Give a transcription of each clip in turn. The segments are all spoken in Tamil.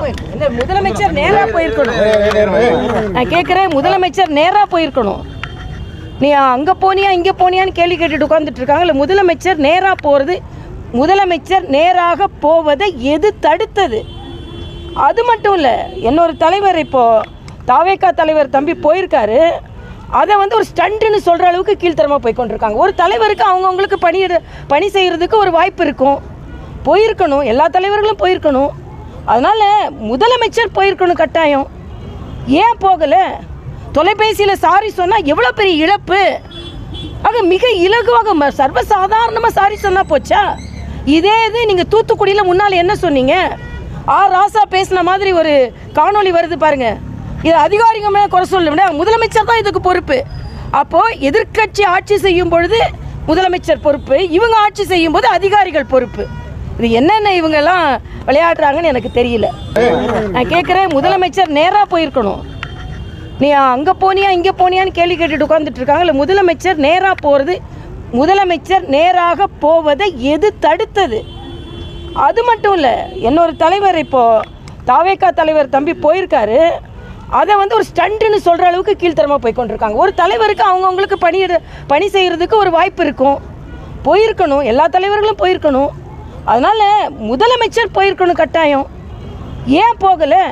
போயிருக்கணும். இல்ல முதலமைச்சர் நேரா போயிருக்கணும். நான் கேட்குறேன் முதலமைச்சர் நேரா போயிருக்கணும். நீ அங்கே போனியா இங்கே போனியான்னு கேள்வி கேட்டுட்டு உட்காந்துட்டு இருக்காங்க. இல்லை முதலமைச்சர் நேராக போகிறது முதலமைச்சர் நேராக போவதை எது தடுத்தது? அது மட்டும் இல்லை இன்னொரு தலைவர் இப்போ தாவேக்கா தலைவர் தம்பி போயிருக்காரு. அதை வந்து ஒரு ஸ்டண்ட்டுன்னு சொல்கிற அளவுக்கு கீழ்த்தரமாக போய் கொண்டிருக்காங்க ஒரு தலைவருக்கு அவங்கவுங்களுக்கு பணி பணி செய்கிறதுக்கு ஒரு வாய்ப்பு இருக்கும். போயிருக்கணும் எல்லா தலைவர்களும் போயிருக்கணும். அதனால் முதலமைச்சர் போயிருக்கணும் கட்டாயம். ஏன் போகலை? தொலைபேசியில் சாரி சொன்னால் எவ்வளோ பெரிய இழப்பு? ஆக மிக இலகுவாக ம- சர்வசாதாரணமாக சாரி சொன்னால் போச்சா? இதே இது நீங்கள் தூத்துக்குடியில் முன்னால் என்ன சொன்னீங்க? ஆ ராசா பேசின மாதிரி ஒரு காணொளி வருது பாருங்க. இது அதிகாரிங்க மேலே குறை சொல்ல முதலமைச்சர் தான் இதுக்கு பொறுப்பு. அப்போது எதிர்க்கட்சி ஆட்சி செய்யும் பொழுது முதலமைச்சர் பொறுப்பு இவங்க ஆட்சி செய்யும் போது அதிகாரிகள் பொறுப்பு. இது என்னென்ன இவங்கெல்லாம் விளையாடுறாங்கன்னு எனக்கு தெரியல. நான் கேட்குறேன் முதலமைச்சர் நேராக போயிருக்கணும். நீ அங்கே போனியா இங்கே போனியான்னு கேள்வி கேட்டுட்டு உட்காந்துட்டு இருக்காங்க. இல்லை முதலமைச்சர் நேராக போகிறது முதலமைச்சர் நேராக போவதை எது தடுத்தது? அது மட்டும் இல்லை இன்னொரு தலைவர் இப்போ தாவேக்கா தலைவர் தம்பி போயிருக்காரு. அதை வந்து ஒரு ஸ்டண்ட்டுன்னு சொல்கிற அளவுக்கு கீழ்த்தரமாக போய் கொண்டிருக்காங்க ஒரு தலைவருக்கு அவங்கவுங்களுக்கு பணி பணி செய்கிறதுக்கு ஒரு வாய்ப்பு இருக்கும். போயிருக்கணும் எல்லா தலைவர்களும் போயிருக்கணும். அதனால் முதலமைச்சர் போயிருக்கணும் கட்டாயம். ஏன் போகலை?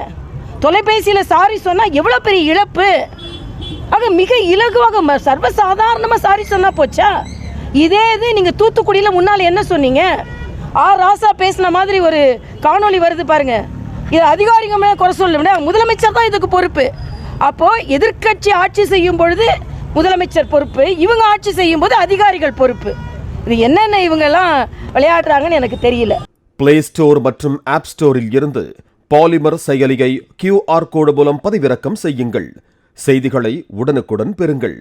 தொலைபேசியில் சாரி சொன்னால் எவ்வளோ பெரிய இழப்பு? ஆக மிக இலகுவாக ம- சர்வசாதாரணமாக சாரி சொன்னால் போச்சா? இதே இது நீங்கள் தூத்துக்குடியில் முன்னால் என்ன சொன்னீங்க? ஆ ராசா பேசின மாதிரி ஒரு காணொளி வருது பாருங்க. இது அதிகாரிங்க மேலே குறை சொல்ல முதலமைச்சர் தான் இதுக்கு பொறுப்பு. அப்போது எதிர்க்கட்சி ஆட்சி செய்யும் பொழுது முதலமைச்சர் பொறுப்பு இவங்க ஆட்சி செய்யும் போது அதிகாரிகள் பொறுப்பு. இது என்னென்ன இவங்கெல்லாம் விளையாடுறாங்கன்னு எனக்கு தெரியல. பிளே ஸ்டோர் மற்றும் ஆப் ஸ்டோரில் இருந்து பாலிமர் செயலியை கியூஆர் கோடு மூலம் பதிவிறக்கம் செய்யுங்கள். செய்திகளை உடனுக்குடன் பெறுங்கள்.